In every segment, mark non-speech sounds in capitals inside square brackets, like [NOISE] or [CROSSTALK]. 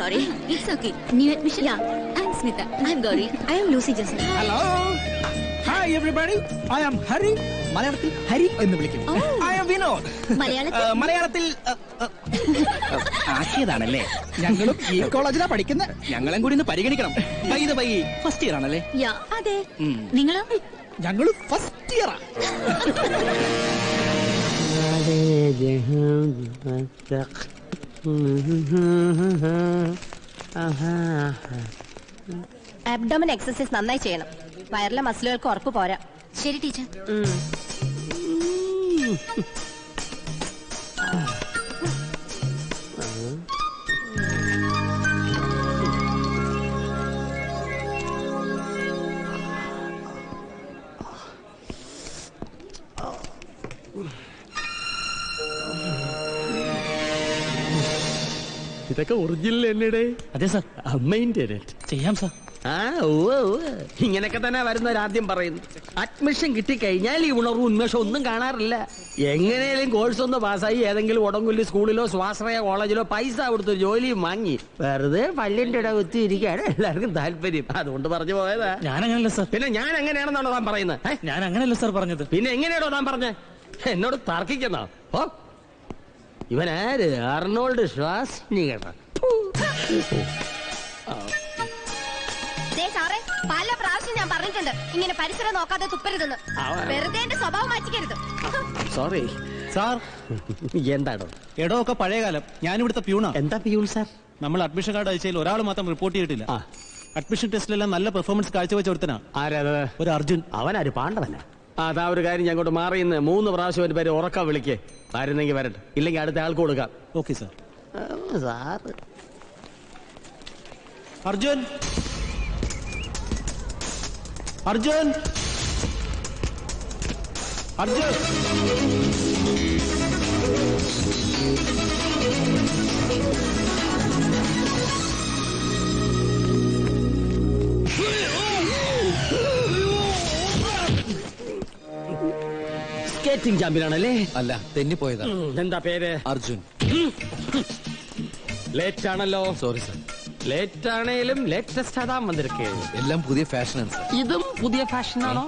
sorry. It's okay. New admission. Yeah. I'm Smita. I'm Gauri. I am Lucy Jason. Hello. Hi everybody I am Hari മലയാളത്തിൽ ഹരി എന്ന് വിളിക്കും Oh. I am Vinod മലയാളത്തിൽ? [LAUGHS] ആക്കിയതാണല്ലേ ഞങ്ങളും ഈ കോളേജിലാ പഠിക്കുന്നത് ഞങ്ങളും കൂടി ഒന്ന് പരിഗണിക്കണം by the by first year ആണല്ലേ അതെ. നിങ്ങളോ ഞങ്ങളും ഫസ്റ്റ് ഇയറാ അബ്ഡോമൻ എക്സസൈസ് നന്നായി ചെയ്യണം. വയറിലെ മസിലുകൾക്ക് ഉറപ്പ് പോരാ. ശരി ടീച്ചർ. ഇതൊക്കെ ഒറിജിനൽ എന്നെടേ അതെ സാർ അമ്മേന്റെ ചെയ്യാം സാർ. ആ ഓ. ഇങ്ങനെയൊക്കെ തന്നെ വരുന്നവരാദ്യം പറയുന്നു. അഡ്മിഷൻ കിട്ടിക്കഴിഞ്ഞാൽ ഈ ഉണർവ് ഉന്മേഷം ഒന്നും കാണാറില്ല. എങ്ങനെയാലും കോഴ്സ് ഒന്ന് പാസ്സായി ഏതെങ്കിലും ഉടങ്കുല്ലി സ്കൂളിലോ സ്വാശ്രയ കോളേജിലോ പൈസ കൊടുത്ത് ജോലിയും വാങ്ങി. വെറുതെ പള്ളിന്റെ ഇട കുത്തി ഇരിക്കാണ് എല്ലാവർക്കും താല്പര്യം. അതുകൊണ്ട് പറഞ്ഞു പോയതാ. ഞാൻ അങ്ങനല്ല സാർ. പിന്നെ ഞാൻ എങ്ങനെയാണെന്നാണോ താൻ പറയുന്നത്? ഞാൻ അങ്ങനല്ല സാർ പറഞ്ഞത്. പിന്നെ എങ്ങനെയാണോ താൻ പറഞ്ഞത് എന്നോട് തർക്കിക്കുന്നോ? ഓ ഇവനാര്? അർണോൾഡ് ശ്വാസ്നികട ദേ സാറേ പല പ്രാവശ്യം ഞാൻ പറഞ്ഞിട്ടുണ്ട്. ഇങ്ങനെ പരിസരം നോക്കാതെ തുപ്പരുതെന്ന്. വെറുതെ എന്റെ സ്വഭാവം മാറ്റിക്കരുത്. Sorry sir. എന്താണോ എടോ ഒക്കെ പഴയകാലം. ഞാനിവിടുത്തെ പ്യൂണാ. എന്താ പ്യൂൺ സാർ? നമ്മൾ അഡ്മിഷൻ കാർഡ് അയച്ചതിൽ ഒരാൾ മാത്രം റിപ്പോർട്ട് ചെയ്തിട്ടില്ല. അഡ്മിഷൻ ടെസ്റ്റിലെല്ലാം നല്ല പെർഫോമൻസ് കാഴ്ചവെച്ച ഒരുത്തനാ. ആരാത്? ഒരു അർജുൻ. അവനാര്? പാണ്ഡവനാ? അതാ ഒരു കാര്യം ഞാൻ അങ്ങോട്ട് മാറി ഇന്ന് മൂന്ന് പ്രാവശ്യം ഒരു പേര് ഉറക്കം വിളിക്കേ. വരുന്നെങ്കിൽ വരട്ടെ. ഇല്ലെങ്കിൽ അടുത്ത ആൾക്ക് കൊടുക്കാം. Okay sir. Sir Arjun. Arjun. Arjun. Champion ആണല്ലേ? അല്ല തെന്നിപ്പോയതാ. എന്താ പേര്? അർജുൻ. ലേറ്റ് ആണല്ലോ. സോറി സർ ലേറ്റ് ആണേലും ലേറ്റസ്റ്റ് അതാ വന്നിരിക്കേ. എല്ലാം പുതിയ ഫാഷനാണ് സർ ഇതും പുതിയ ഫാഷൻ ആണോ.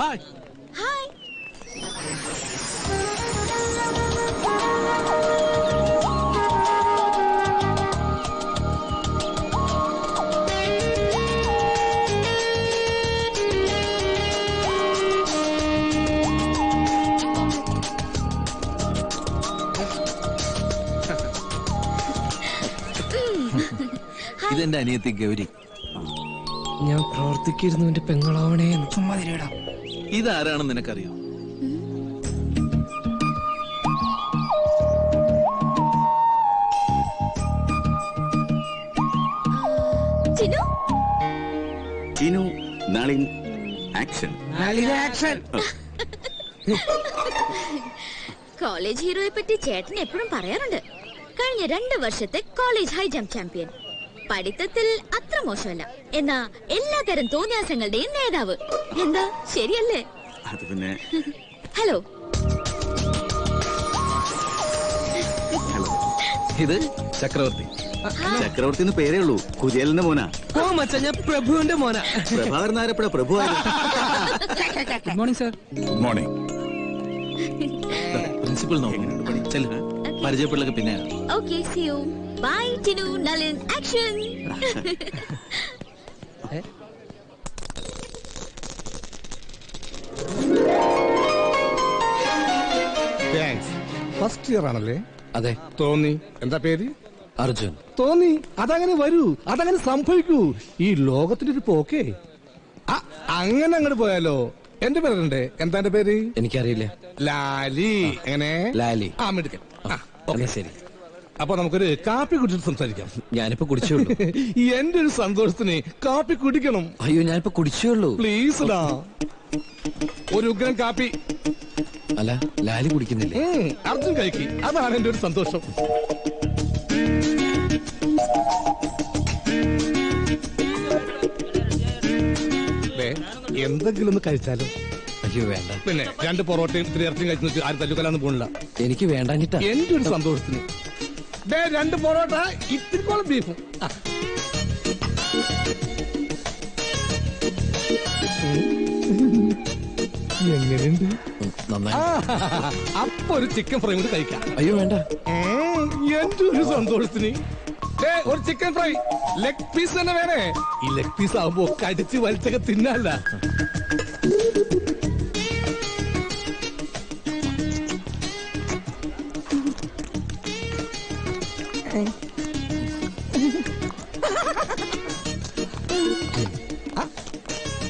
ഹായ്. ഇതെന്റെ അനിയത്തി ഗൗരി. ഞാൻ പ്രവർത്തിക്കിരുന്നു എന്റെ പെങ്ങളാവണേ ഇതാരാണെന്ന് നിനക്കറിയോ? ചിന്നു? ചിനു നളിൻ ആക്ഷൻ. കോളേജ് ഹീറോയെ പറ്റി ചേട്ടൻ എപ്പോഴും പറയാറുണ്ട്. കഴിഞ്ഞ രണ്ട് വർഷത്തെ കോളേജ് ഹൈ ജംപ് ചാമ്പ്യൻ. പഠിത്തത്തിൽ അത്ര മോശമല്ല. എന്നാ എല്ലാതരം തോന്നിയാസങ്ങളുടെയും നേതാവ്. എന്താ? ശരിയല്ലേ? അത് പിന്നെ ഹലോ. ഹലോ. ഇത് ചക്രവർത്തി. ചക്രവർത്തി എന്ന് പേരേ ഉള്ളൂ. കുചേലിന്റെ മോനാ. ഓ മച്ച ഞാൻ പ്രഭുവിന്റെ മോന. Prabhakaran നായരപ്പഴ Prabhu good morning sir good morning principal നോക്കുന്നുണ്ട് ചെല്ലു. പരിചയപ്പെടലൊക്കെ പിന്നെ okay see you bye Tinu Nalin action first year ആണല്ലേ? അതെ. തോന്നി. എന്താ പേര്? അർജുൻ. തോന്നി. അതങ്ങനെ വരൂ. അതങ്ങനെ സംഭവിക്കൂ. ഈ ലോകത്തിന്റെ ഒരു പോക്കേ അങ്ങനെ അങ്ങോട്ട് പോയാലോ. എന്റെ പേരുണ്ട്? എന്താ എന്റെ പേര്? എനിക്കറിയില്ല. ലാലി. എങ്ങനെ? ലാലി. ആ മെഡിക്കൽ ശരി. അപ്പൊ നമുക്കൊരു കാപ്പി കുടിച്ചിട്ട് സംസാരിക്കാം. ഞാനിപ്പോ കുടിച്ചേ [LAUGHS] എന്റെ ഒരു സന്തോഷത്തിന് കാപ്പി കുടിക്കണം. അയ്യോ ഞാനിപ്പോ കുടിച്ചോളൂ പ്ലീസ് ഡാ ഒരു ഉഗ്രം കാപ്പി. അല്ല ലാലി കുടിക്കുന്നില്ലേ? അർജുൻ കഴിക്കി. അതാണ് എന്റെ ഒരു സന്തോഷം എന്തെങ്കിലും ഒന്ന് കഴിച്ചാലോ? അയ്യോ വേണ്ട. പിന്നെ രണ്ട് പൊറോട്ടയും ഇത്തിരി ഇറച്ചിയും കഴിച്ചു ആരും തല്ലുകലാന്ന് പോണില്ല. എനിക്ക് വേണ്ടാഞ്ഞിട്ടാ. എന്റെ ഒരു സന്തോഷത്തിന്. രണ്ട് പൊറോട്ട ഇത്തിരിക്കോളം ബീഫും. എങ്ങനെയുണ്ട്? അപ്പൊ ഒരു ചിക്കൻ ഫ്രൈ കൂടി കഴിക്കാം. അയ്യോ വേണ്ട. എന്റെ ഒരു സന്തോഷത്തിന്. ദേ, ഒരു ചിക്കൻ ഫ്രൈ ലെഗ് പീസ് തന്നെ വേണേ. ഈ ലെഗ് പീസ് ആവുമ്പോ കടിച്ച് വലിച്ചൊക്കെ തിന്നല്ല.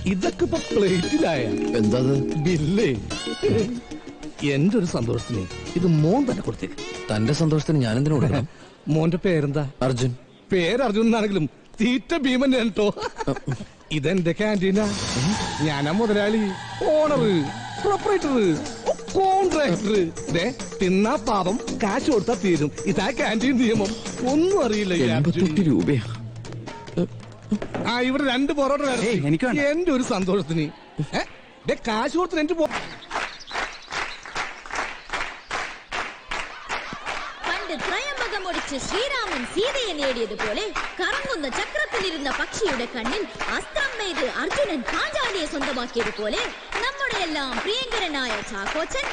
ഇതൊക്കെ ഇപ്പൊ പ്ലേറ്റിലായ. എന്താ? ബില്ലേ. എന്റെ ഒരു സന്തോഷത്തിന്. ഇത് മോൻ തന്നെ കൊടുത്തേക്ക്. തന്റെ സന്തോഷത്തിന് ഞാൻ എന്തിനു കൊടുക്കണം? [LAUGHS] മോന്റെ പേരെന്താ? അർജുൻ. പേര് അർജുൻ എന്നാണെങ്കിലും തീറ്റ ഭീമൻ കേട്ടോ. [LAUGHS] ഇതെന്റെ ക്യാന്റീനാ ഞാനാ മുതലാളി. ഓണർ പ്രൊപ്പറേറ്റർ കോൺട്രാക്ടർ തിന്നാ പാപം കാശ് കൊടുത്താ തീരും ഇതാ കാന്റീൻ നിയമം ഒന്നും അറിയില്ല ഈ അർജുൻ. എൺപത്തെട്ട് രൂപയാ ആ ഇവിടെ രണ്ട് പൊറോട്ട വേണം. ഏയ്, എനിക്ക് വേണ്ട. എന്റെ ഒരു സന്തോഷത്തിന് ഏ? ദേ കാശ് കൊടുത്ത് എനിക്ക് പോ പണ്ട് ത്രയംബകം ഒടിച്ച് ശ്രീരാമൻ സീതയെ നേടിയതുപോലെ കറങ്ങുന്ന ചക്രത്തിലിരുന്ന പക്ഷിയുടെ കണ്ണിൽ അസ്ത്രം അർജുനൻ പാഞ്ചാലിയെ സ്വന്തമാക്കിയതുപോലെ എല്ലാം പ്രിയങ്കരനായ ചാക്കോച്ചൻ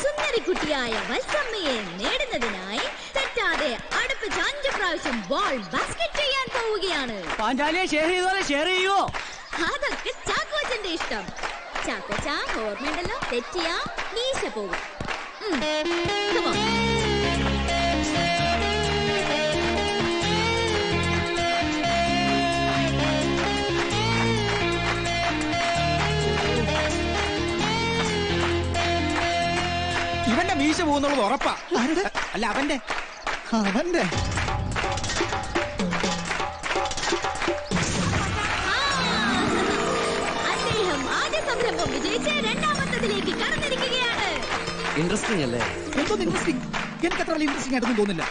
സുന്ദരിക്കുട്ടിയായ വത്സമ്മയെ നേടുന്നതിനായി തെറ്റാതെ അടുപ്പിച്ച് അഞ്ചു പ്രാവശ്യം ബോൾ ബാസ്കറ്റ് ചെയ്യാൻ പോവുകയാണ്. പാഞ്ചാലിയെ ഷെയർ ചെയ്തോലെ ഷെയർ അതൊക്കെ ചാക്കോച്ചന്റെ ഇഷ്ടം. ചാക്കോച്ചാ ഓർമ്മയുണ്ടല്ലോ? തെറ്റിയാ മീശ പോകും. പോകുന്നുള്ളത് ഉറപ്പാ. അല്ല അവന്റെ. അവന്റെ? അദ്ദേഹം ആദ്യ സംരംഭം വിജയിച്ച് രണ്ടാമത്തതിലേക്ക് കടന്നിരിക്കുകയാണ്. ഇൻട്രസ്റ്റിംഗ് അല്ലേ? എന്തോ ഇൻട്രസ്റ്റിംഗ് എനിക്ക് അത്ര വലിയ ഇൻട്രസ്റ്റിംഗ് ആയിട്ടൊന്നും തോന്നില്ല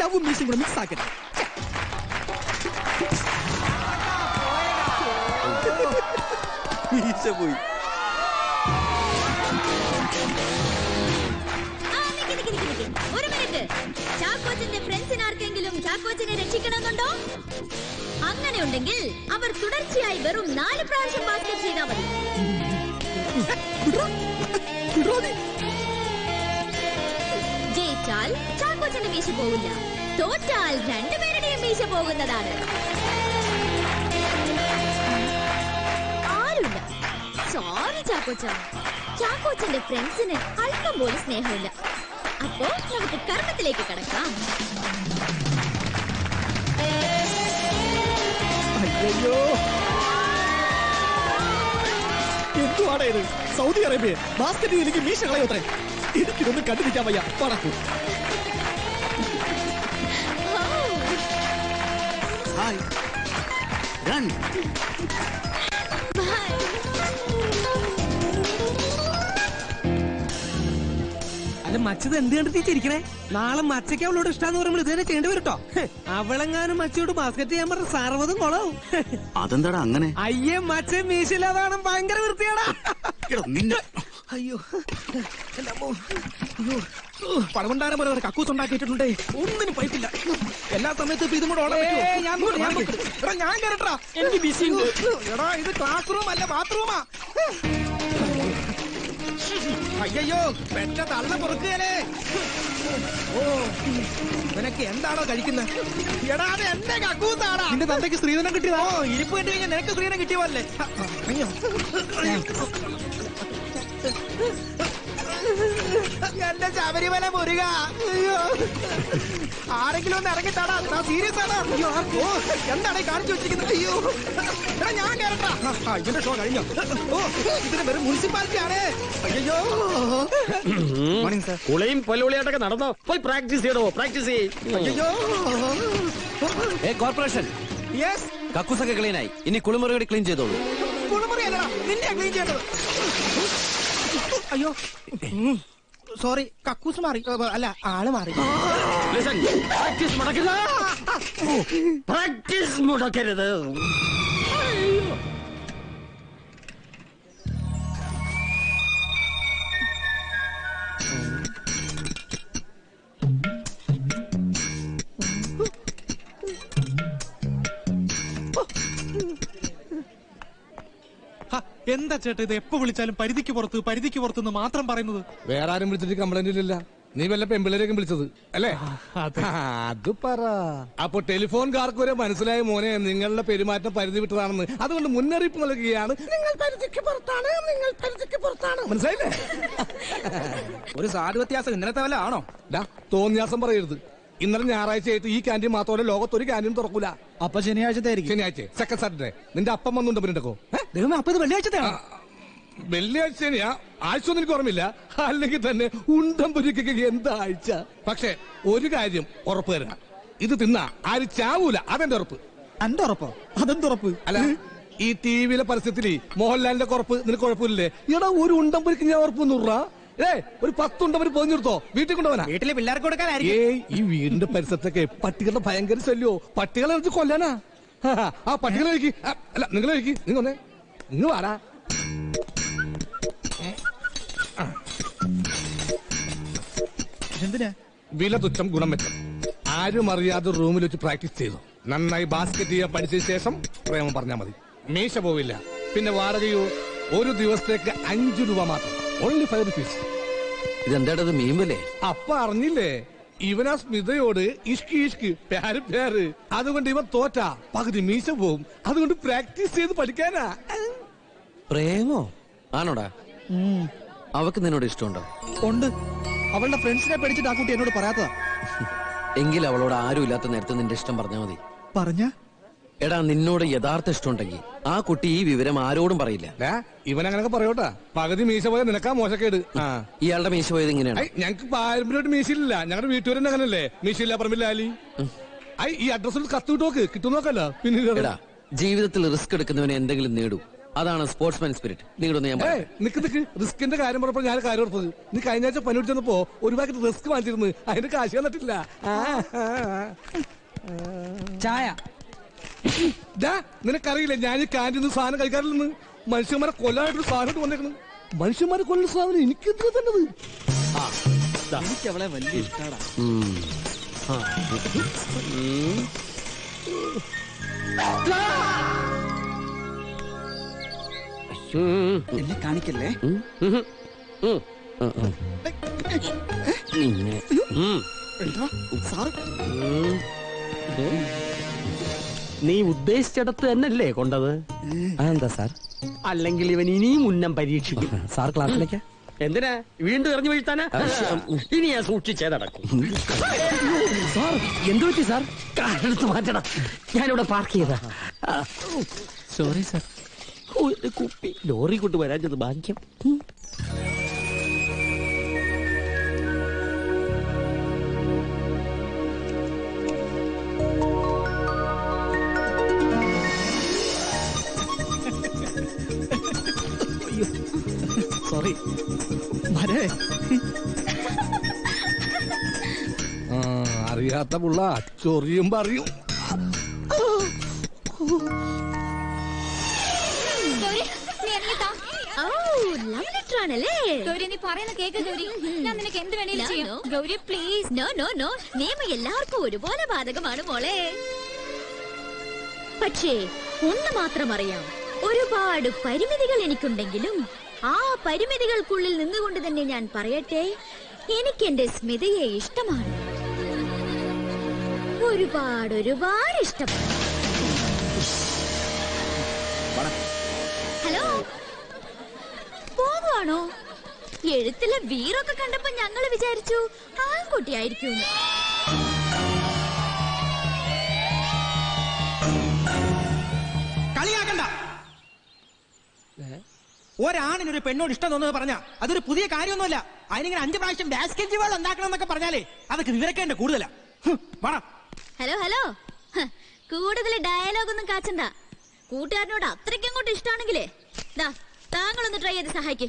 ലവും മീശയും കൂടെ മിക്സ് ആക്കരുത് പോയി. മിനിറ്റ് ചാക്കോച്ചന്റെ ഫ്രണ്ട്സിന് ആർക്കെങ്കിലും ചാക്കോച്ചനെ രക്ഷിക്കണമെന്നുണ്ടോ? അങ്ങനെയുണ്ടെങ്കിൽ അവർ തുടർച്ചയായി വെറും നാല് പ്രാവശ്യം ബാസ്കറ്റ് ചെയ്താൽ മതി. ജയിച്ചാൽ ചാക്കോച്ചന്റെ മീശ പോകില്ല തോറ്റാൽ രണ്ടുപേരുടെയും മീശ പോകുന്നതാണ്. ആരുമില്ല. സോറി ചാക്കോച്ച. ചാക്കോച്ചന്റെ ഫ്രണ്ട്സിന് അല്പം പോലും സ്നേഹമില്ല. അപ്പോ നമുക്ക് കർമ്മത്തിലേക്ക് കടക്കാം അയ്യോ എന്തുവാണ് ഇത് സൗദി അറേബ്യ ബാസ്കറ്റ് എനിക്ക് മീശ കളയോത്രേ എനിക്കിതൊന്നും കണ്ടുപിടിക്കാൻ വയ്യ പടക്കൂ ഹായ് റൺ അല്ല മച്ചത് എന്ത് കണ്ടിട്ട് ചിരിക്കണേ? നാളെ മച്ചയ്ക്ക് അവളോട് ഇഷ്ടാന്ന് പറയുമ്പോൾ ഇതുവരെ ചെയ്യേണ്ടി വരും കേട്ടോ അവളെങ്ങാനും മച്ചയോട് ബാസ്കറ്റ് ചെയ്യാൻ പറഞ്ഞ സർവതും കൊളാവും. അതെന്താടാ അങ്ങനെ? അയ്യേ മച്ച മീശില്ലാതാണ് ഭയങ്കര വൃത്തിയാടാ നിന്നെ അയ്യോ പോലെ കക്കൂസ് ഉണ്ടാക്കിയിട്ടുണ്ട് ഒന്നിനും പൈപ്പില്ല. എല്ലാ സമയത്തും ഇപ്പൊ ഇതും കൂടെ ഓടാൻ ഞാൻ നോക്ക്, ഞാൻ നോക്ക്. എടാ ഞാൻ കേറട്ടാ എനിക്ക് ബിസി എടാ ഇത് ക്ലാസ് റൂം അല്ല ബാത്റൂമാ അയ്യോ പെറ്റ തള്ള പൊറുക്കുകയല്ലേ? ഓ നിനക്ക് എന്താണോ കഴിക്കുന്നത് എടാ അത് എന്റെ കക്കൂത്താടാ. നിന്റെ തന്തയ്ക്ക് സ്ത്രീധനം കിട്ടിയതാ? ഓ ഇരിപ്പ് കിട്ടി കഴിഞ്ഞാൽ നിനക്ക് സ്ത്രീധനം കിട്ടിയതല്ലേ അയ്യോ. എന്റെ ശബരിമല മുരുക. അയ്യോ. ആരെങ്കിലും ഒന്ന് ഇറങ്ങിത്താടാ ഞാൻ സീരിയസ് ആണ്? അയ്യോ ഓ എന്താണ് ഈ കാണിച്ചു വെച്ചിരിക്കുന്നത്? അയ്യോ. എടാ ഞാൻ കേറട്ടാ. ആ, ഇതിന്റെ ഷോ കഴിഞ്ഞോ? ഓ ഇതിന് വെറും മുനിസിപ്പാലിറ്റി ആണ് അയ്യോ മോർണിംഗ് സർ കുളയും പൊലുളിയാട്ടൊക്കെ നടന്നോ? പോയി പ്രാക്ടീസ് ചെയ്യണോ പ്രാക്ടീസ് ചെയ്യ്. അയ്യോ ഏ കോർപ്പറേഷൻ യെസ് കക്കൂസൊക്കെ ക്ലീൻ ആയി ഇനി കുളിമുറി കൂടി ക്ലീൻ ചെയ്തോളൂ. കുളിമുറി അല്ലടാ നിന്നെ ക്ലീൻ ചെയ്യേണ്ടത് അയ്യോ. സോറി കക്കൂസ് മാറി. അല്ല ആൾ മാറി. പ്രാക്ടീസ് മുടക്കരുത്. പ്രാക്ടീസ് മുടക്കരുത്. എന്താ ചേട്ടാ ഇത് എപ്പോ വിളിച്ചാലും പരിധിക്ക് പുറത്ത് പരിധിക്ക് പുറത്തുനിന്ന് മാത്രം പറയുന്നത്? വേറെ ആരും വിളിച്ചിട്ട് കംപ്ലൈന്റ് ഇല്ലല്ല. നീ വല്ല പെമ്പിളരെയൊക്കെ വിളിച്ചത് അല്ലേ? ആ, അത്. പറ. അപ്പൊ ടെലിഫോൺ കാർക്ക് വരെ മനസ്സിലായ മോനെ നിങ്ങളുടെ പെരുമാറ്റം പരിധി വിട്ടതാണെന്ന്. അതുകൊണ്ട് മുന്നറിയിപ്പ് നൽകുകയാണ്. നിങ്ങൾ പരിധിക്ക് പുറത്താണ് നിങ്ങൾ പരിധിക്ക് പുറത്താണ്. മനസ്സിലായില്ലേ? ഒരു സാധു വ്യത്യാസം ഇന്നലത്തെ വല്ല ആണോ? തോന്നിയാസം പറയരുത്. ഇന്നലെ ഞായറാഴ്ച ആയിട്ട് ഈ ക്യാന്റീൻ മാത്രമല്ല ലോകത്തൊരു ക്യാന്റീൻ തുറക്കൂല. അപ്പൊ ശനിയാഴ്ചത്തെ ശനിയാഴ്ച. സെക്കൻഡ് സാറ്റർഡേ നിന്റെ അപ്പം വന്നുണ്ട് പിന്നെക്കോ ദൈവമേ അപ്പൊ ഇത് വെള്ളിയാഴ്ചത്തെ വെള്ളിയാഴ്ച ശനിയാ. ആഴ്ച ഒന്നും എനിക്ക് ഓർമ്മയില്ല. അല്ലെങ്കിൽ തന്നെ ഉണ്ടം പുരിക്കൊക്കെ എന്താ ആഴ്ച? പക്ഷെ ഒരു കാര്യം ഉറപ്പ് തരണം ഇത് തിന്ന. ആര് ചാവൂല. അതെന്റെ ഉറപ്പ്? എന്റെ ഉറപ്പോ? അതെന്തുറപ്പ് അല്ല ഈ ടി വിയിലെ പരസ്യത്തിൽ മോഹൻലാലിന്റെ കുറപ്പ് നിനക്ക് കുഴപ്പമില്ലേ എടാ ഒരു ഉണ്ടം പുരിക്ക് ഞാൻ ഉറപ്പ് നൂറാ ഏ ഒരു പത്തുണ്ട് അവർ പൊതിഞ്ഞെടുത്തോ വീട്ടിൽ കൊണ്ടുപോകാനാ? വീട്ടിലെ പിള്ളേർക്ക് കൊടുക്കാനായിരിക്കും. ഏയ് ഈ വീടിന്റെ പരിസരത്തൊക്കെ പട്ടികളുടെ ഭയങ്കര ശല്യോ. പട്ടികളെ വെച്ച് കൊല്ലാനാ? ആ പട്ടികളെ കഴിക്ക് അല്ല നിങ്ങൾ കഴിക്ക് നിങ്ങൾ വന്നേ. ഇങ്ങ് വാടാ. എന്തിനാ വില തുച്ഛം ഗുണം മെച്ചം ആരും അറിയാതെ റൂമിൽ വെച്ച് പ്രാക്ടീസ് ചെയ്തു. നന്നായി ബാസ്കറ്റ് ചെയ്യാൻ പഠിച്ച ശേഷം പ്രേമം പറഞ്ഞാൽ മതി. മീശ പോവില്ല. പിന്നെ വാടകയോ ഒരു ദിവസത്തേക്ക് അഞ്ചു രൂപ മാത്രം. ഓൺലി ഫൈവ് റുപ്പീസ് ഇതെന്താടത്? മീമ്പല്ലേ അപ്പ അറിഞ്ഞില്ലേ? ഇവനാ സ്മിതയോട് ഇഷ്കി ഇഷ്കി പ്യാര് പ്യാര് അതുകൊണ്ട് ഇവൻ തോറ്റ. പകുതി മീശ പോവും. അതുകൊണ്ട് പ്രാക്ടീസ് ചെയ്ത് പഠിക്കാനാ. പ്രേമോ? ആണോടാ? അവക്ക് നിന്നോട് ഇഷ്ടമുണ്ടോ? ഉണ്ട്. അവളുടെ ഫ്രണ്ട്സിനെ പഠിച്ചിട്ട് ആ കുട്ടി എന്നോട് പറയാത്തതാ. എങ്കിൽ അവളോട് ആരും ഇല്ലാത്ത നേരത്തെ നിന്റെ ഇഷ്ടം പറഞ്ഞാൽ മതി. പറഞ്ഞ? എടാ നിന്നോട് യഥാർത്ഥ ഇഷ്ടമുണ്ടെങ്കിൽ ആ കുട്ടി ഈ വിവരം ആരോടും പറയില്ല. ഇവൻ അങ്ങനൊക്കെ പറയോട്ടാ. പകുതി മീശ പോയത് നിനക്കാ മോശക്കേട്. ആ. ഇയാളുടെ മീശ പോയത് ഇങ്ങനെയാണ്. ഞങ്ങൾക്ക് ഞങ്ങക്ക് പാരമ്പര്യമായിട്ട് മീശയില്ല ഞങ്ങളുടെ വീട്ടുകാരൻ അങ്ങനല്ലേ? മീശയില്ല പറമ്പില്ല ആലി ഐ ഈ അഡ്രസ്സിൽ കത്ത് കിട്ടുമോക്ക് കിട്ടും നോക്കല്ല. പിന്നെ എടാ ജീവിതത്തിൽ റിസ്ക് എടുക്കുന്നവനെ എന്തെങ്കിലും നേടൂ. അതാണ് സ്പോർട്സ്മാൻ സ്പിരിറ്റ് നിങ്ങളൊന്ന് ഞാൻ നിക്ക് നിക്ക്. റിസ്കിന്റെ കാര്യം പറഞ്ഞപ്പോൾ ഞാൻ കാര്യം ഓർത്തത്. നീ കഴിഞ്ഞ ആഴ്ച പനി പിടിച്ചപ്പോ ഒരു പാക്കറ്റ് റിസ്ക് വാങ്ങിച്ചിരുന്നു. അതിന്റെ കാശ് തന്നിട്ടില്ല. ആ. ചായ. നിനക്കറിയില്ല ഞാൻ ഈ കാന്റീന്ന് സാധനം കഴിക്കാറില്ലെന്ന് മനുഷ്യന്മാരെ കൊല്ലാനായിട്ടൊരു സാധനം വന്നേക്കണം. മനുഷ്യന്മാരെ കൊല്ലുന്ന സാധനം എനിക്ക് എന്തിനാ തന്നത് എനിക്ക് അവളെ വലിയ ഇഷ്ടാടാ. എന്നെ കാണിക്കല്ലേ? എന്താ. സാറ്. നീ ഉദ്ദേശിച്ചിടത്ത് തന്നെയല്ലേ കൊണ്ടത്? അതെന്താ സാർ? അല്ലെങ്കിൽ ഇവൻ ഇനിയും ഉന്നം പരീക്ഷിക്കും. [LAUGHS] സാർ ക്ലാസ്സിലേക്ക് എന്തിനാ? വീണ്ടും എറിഞ്ഞു വീഴ്ത്താനാ? ഇനി ഞാൻ സൂക്ഷിച്ചേ നടക്കും. സാർ എന്തു പറ്റി സാർ? കാലെടുത്ത് മാറ്റണം. ഞാനിവിടെ പാർക്ക് ചെയ്താ. സോറി സാർ കുപ്പി. ലോറി കൊണ്ട് വരാഞ്ഞത് ഭാഗ്യം. നോ പുള്ള നോ പറയും എല്ലാവർക്കും ഒരുപോലെ ബാധകമാണ് മോളെ. പക്ഷേ ഒന്ന് മാത്രം അറിയാം. ഒരുപാട് പരിമിതികൾ എനിക്കുണ്ടെങ്കിലും ആ പരിമിതികൾക്കുള്ളിൽ നിന്നുകൊണ്ട് തന്നെ ഞാൻ പറയട്ടെ എനിക്ക് എന്റെ സ്മിതയെ ഇഷ്ടമാണ്. ഒരുപാട് ഒരുപാട് ഇഷ്ടം. ഹലോ? പോവാണോ എഴുത്തിലെ വീറൊക്കെ കണ്ടപ്പോ ഞങ്ങൾ വിചാരിച്ചു ആൺകുട്ടിയായിരിക്കും കളിയാക്കണ്ട. ഒരാണിനൊരു പെണ്ണോട് ഇഷ്ടം തോന്നുന്നത് പറഞ്ഞ അതൊരു പുതിയ കാര്യമൊന്നുമല്ല. അതിനിങ്ങനെ അഞ്ചു പ്രാവശ്യം ബാസ്കറ്റ് ബോൾ ഉണ്ടാക്കണം എന്നൊക്കെ പറഞ്ഞാലേ അതൊക്കെ വിവരക്കേണ്ട കൂടുതലാ. വേണം ഹലോ ഹലോ കൂടുതൽ ഡയലോഗ് ഒന്നും കാച്ചണ്ട. കൂട്ടുകാരനോട് അത്രയ്ക്കും അങ്ങോട്ട് ഇഷ്ടമാണെങ്കിലേ ദാ താങ്കളൊന്ന് ട്രൈ ചെയ്ത് സഹായിക്കേ.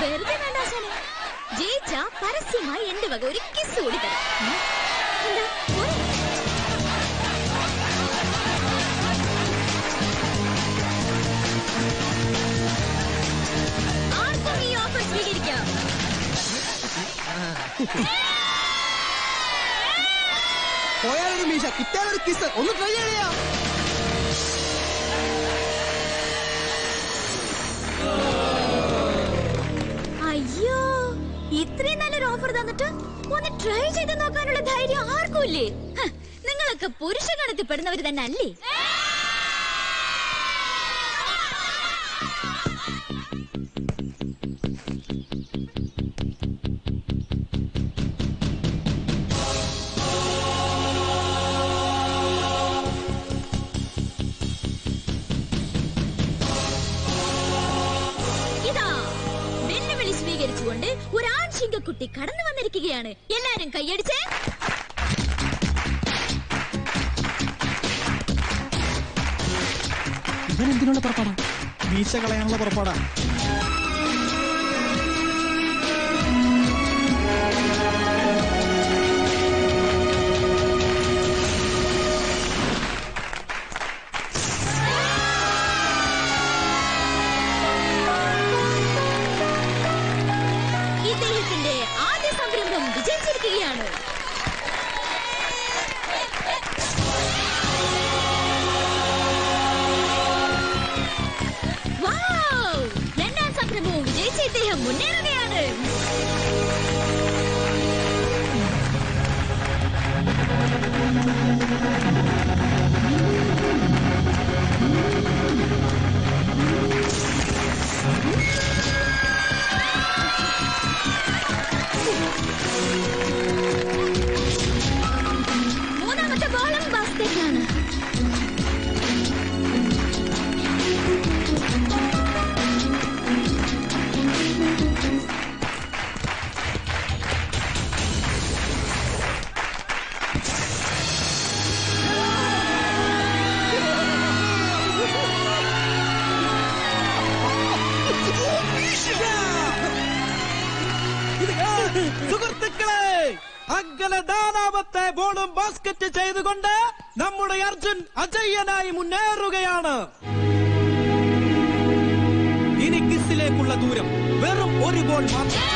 വെറുതെ വേണ്ട ജയിച്ച പരസ്യമായി എന്റെ വക ഒരു കിസ് കൂടി തരാം. എന്താ? സ്വീകരിക്കാം മീശ കിട്ടാനൊരു കിസ് ഒന്ന് ട്രൈ ചെയ്യാം അയ്യോ ഇത്രയും നല്ലൊരു ഓഫർ തന്നിട്ട് ഒന്ന് ട്രൈ ചെയ്ത് നോക്കാനുള്ള ധൈര്യം ആർക്കും ഇല്ലേ നിങ്ങളൊക്കെ പുരുഷ ഗണത്തിൽ പെടുന്നവര് തന്നെ അല്ലേ ആൺശിങ്കക്കുട്ടി കടന്നു വന്നിരിക്കുകയാണ്. എല്ലാരും കൈയടിച്ചേ. ഇവൻ എന്തിനുള്ള പുറപ്പാടാ? മീശ കളയാനുള്ള പുറപ്പാടാ? വിജയിച്ചിരിക്കുകയാണ് നമ്മുടെ അർജുൻ അജയ്യനായി മുന്നേറുകയാണ്. ഇനി കിസിലേക്കുള്ള ദൂരം വെറും ഒരു ഗോൾ മാത്രം.